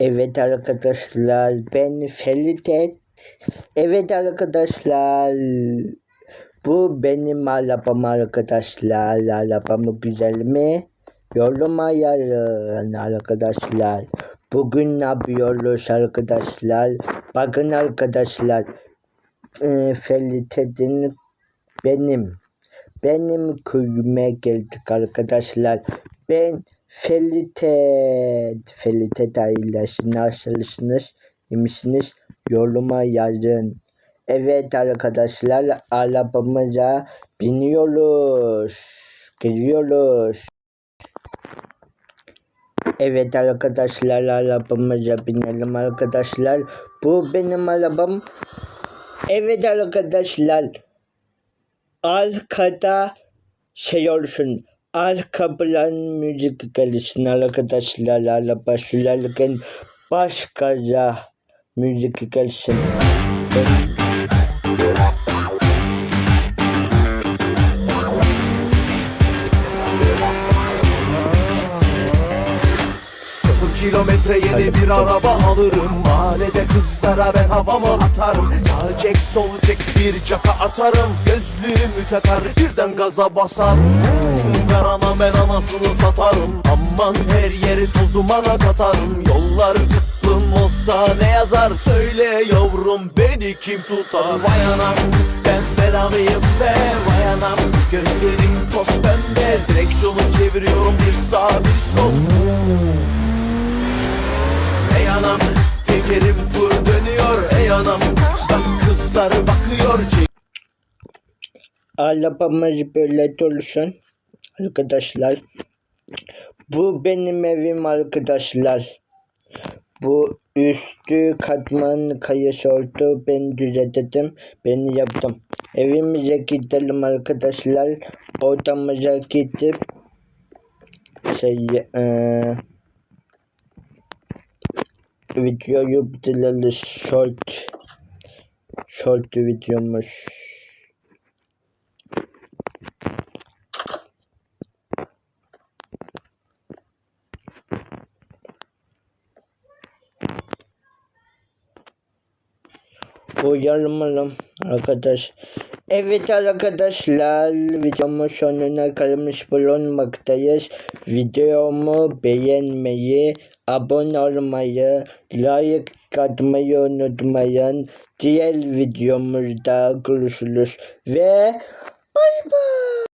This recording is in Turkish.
Evet arkadaşlar ben Felitet. Evet arkadaşlar bu benim arabam arkadaşlar. Arabamı güzel mi? Yoruma yarın arkadaşlar. Bugün ne yapıyoruz arkadaşlar? Bakın arkadaşlar. E, Felitet'in benim benim köyüme geldik arkadaşlar. Ben Felitet. Felitet ailesi nasılsınız? İyi misiniz? Yoruma yazın. Evet arkadaşlar arabamıza biniyoruz. Geliyoruz. Evet arkadaşlar arabamıza binelim arkadaşlar. Bu benim arabam. Evet arkadaşlar arkada şey olsun. Arka plan müzik gelsin arkadaşlar. Araba sürerken baş gaza müzik. Sıfır kilometre yeni bir araba alırım Mahallede kızlara ben havamı atarım. Sağ çek sol çek bir caka atarım. Gözlüğümü takar birden gaza basarım Ver ana ben anasını satarım. Aman her yeri toz dumana katarım. Yollar tıklım olsa ne yazar? Söyle yavrum beni kim tutar? Vay anam ben belamıyım be. Vay anam gözlerim toz pembe. Direksiyonu çeviriyorum bir sağ bir sol kızlar bakıyor Arabamız böyle olsun arkadaşlar. Bu benim evim arkadaşlar. Bu üstü katman kayısı oldu. Ben düzelttim. Ben yaptım. Evimize gidelim arkadaşlar. Odamıza gidip şey eee videoyu bitirelim. Short short videomuz. Uyarmalım arkadaş. Evet arkadaşlar videomun sonuna kalmış bulunmaktayız. Videomu beğenmeyi, abone olmayı, like atmayı unutmayın. Diğer videomuzda görüşürüz ve bay bay.